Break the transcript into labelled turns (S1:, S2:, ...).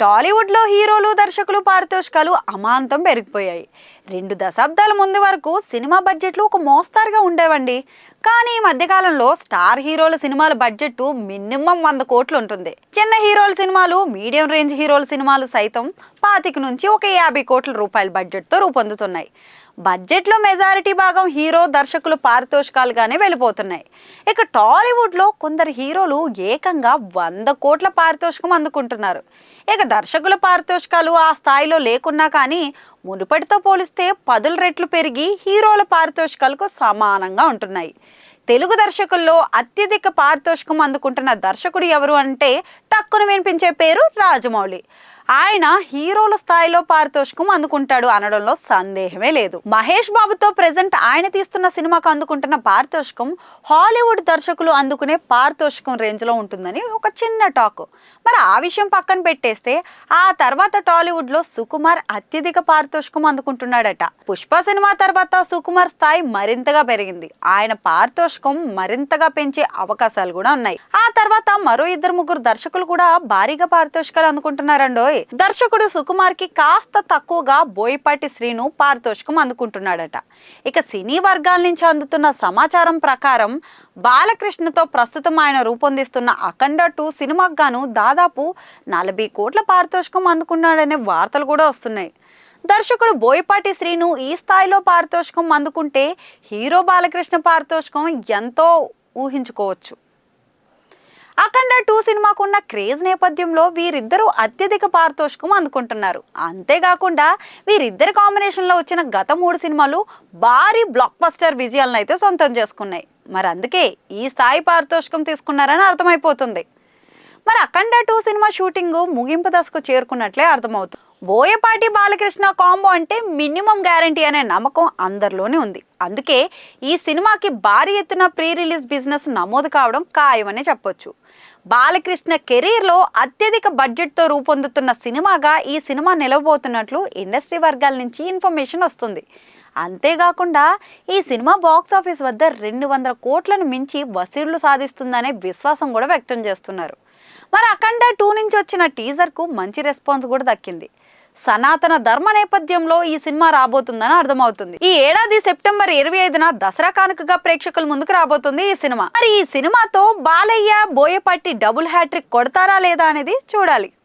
S1: టాలీవుడ్లో హీరోలు దర్శకులు పారితోషికాలు అమాంతం పెరిగిపోయాయి. రెండు దశాబ్దాల ముందు వరకు సినిమా బడ్జెట్లు ఒక మోస్తారుగా ఉండేవండి. కానీ ఈ మధ్యకాలంలో స్టార్ హీరోల సినిమాల బడ్జెట్ మినిమం వంద కోట్లు ఉంటుంది. చిన్న హీరోల సినిమాలు మీడియం రేంజ్ హీరోల సినిమాలు సైతం పాతిక నుంచి ఒక యాభై కోట్ల రూపాయల బడ్జెట్తో రూపొందుతున్నాయి. బడ్జెట్లో మెజారిటీ భాగం హీరో దర్శకులు పారితోషికాలుగానే వెళ్ళిపోతున్నాయి. ఇక టాలీవుడ్లో కొందరు హీరోలు ఏకంగా వంద కోట్ల పారితోషికం అందుకుంటున్నారు. ఇక దర్శకుల పారితోషికాలు ఆ స్థాయిలో లేకున్నా కానీ మునుపటితో పోలిస్తే పదుల రెట్లు పెరిగి హీరోల పారితోషికాలకు సమానంగా ఉంటున్నాయి. తెలుగు దర్శకుల్లో అత్యధిక పారితోషికం అందుకుంటున్న దర్శకుడు ఎవరు అంటే టక్కును వినిపించే పేరు రాజమౌళి. ఆయన హీరోల స్థాయిలో పారితోషికం అందుకుంటాడు అనడంలో సందేహమే లేదు. మహేష్ బాబుతో ప్రెజెంట్ ఆయన తీస్తున్న సినిమాకు అందుకుంటున్న పారితోషికం హాలీవుడ్ దర్శకులు అందుకునే పారితోషికం రేంజ్లో ఉంటుందని ఒక చిన్న టాక్. మరి ఆ విషయం పక్కన పెట్టేస్తే ఆ తర్వాత టాలీవుడ్లో సుకుమార్ అత్యధిక పారితోషికం అందుకుంటున్నాడట. పుష్ప సినిమా తర్వాత సుకుమార్ స్థాయి మరింతగా పెరిగింది. ఆయన పారితోషికం మరింతగా పెంచే అవకాశాలు కూడా ఉన్నాయి. ఆ తర్వాత మరో ఇద్దరు ముగ్గురు దర్శకులు కూడా భారీగా పారితోషికాలు అందుకుంటున్నారండోయ్ దర్శకుడు సుకుమార్కి కాస్త తక్కువగా బోయపాటి శ్రీను పారితోషికం అందుకుంటున్నాడట. ఇక సినీ వర్గాల నుంచి అందుతున్న సమాచారం ప్రకారం బాలకృష్ణతో ప్రస్తుతం ఆయన రూపొందిస్తున్న అఖండ టూ సినిమాకు గాను దాదాపు నలభై కోట్ల పారితోషికం అందుకున్నాడనే వార్తలు కూడా వస్తున్నాయి. దర్శకుడు బోయపాటి శ్రీను ఈ స్థాయిలో పారితోషికం అందుకుంటే హీరో బాలకృష్ణ పారితోషికం ఎంతో ఊహించుకోవచ్చు. అఖండ టూ సినిమాకు ఉన్న క్రేజ్ నేపథ్యంలో వీరిద్దరూ అత్యధిక పారితోషికం అందుకుంటున్నారు. అంతేకాకుండా వీరిద్దరి కాంబినేషన్లో వచ్చిన గత మూడు సినిమాలు భారీ బ్లాక్ బస్టర్ విజయాలను అయితే సొంతం చేసుకున్నాయి. మరి అందుకే ఈ స్థాయి పారితోషికం తీసుకున్నారని అర్థమైపోతుంది. మరి అఖండ టూ సినిమా షూటింగ్ ముగింపు దశకు చేరుకున్నట్లే అర్థమవుతుంది. బోయపాటి బాలకృష్ణ కాంబో అంటే మినిమం గ్యారంటీ అనే నమ్మకం అందరిలోనే ఉంది. అందుకే ఈ సినిమాకి భారీ ఎత్తున ప్రీ రిలీజ్ బిజినెస్ నమోదు కావడం ఖాయమని చెప్పొచ్చు. బాలకృష్ణ కెరీర్లో అత్యధిక బడ్జెట్తో రూపొందుతున్న సినిమాగా ఈ సినిమా నిలవబోతున్నట్లు ఇండస్ట్రీ వర్గాల నుంచి ఇన్ఫర్మేషన్ వస్తుంది. అంతేకాకుండా ఈ సినిమా బాక్స్ ఆఫీస్ వద్ద రెండు వందల కోట్లను మించి వసూళ్ళు సాధిస్తుందనే విశ్వాసం కూడా వ్యక్తం చేస్తున్నారు. మరి అఖండ టూ నుంచి వచ్చిన టీజర్కు మంచి రెస్పాన్స్ కూడా దక్కింది. సనాతన ధర్మ నేపథ్యంలో ఈ సినిమా రాబోతుందని అర్థమవుతుంది. ఈ ఏడాది సెప్టెంబర్ ఇరవై ఐదున దసరా కానుకగా ప్రేక్షకుల ముందుకు రాబోతుంది ఈ సినిమా. మరి ఈ సినిమాతో బాలయ్య బోయపట్టి డబుల్ హ్యాట్రిక్ కొడతారా లేదా అనేది చూడాలి.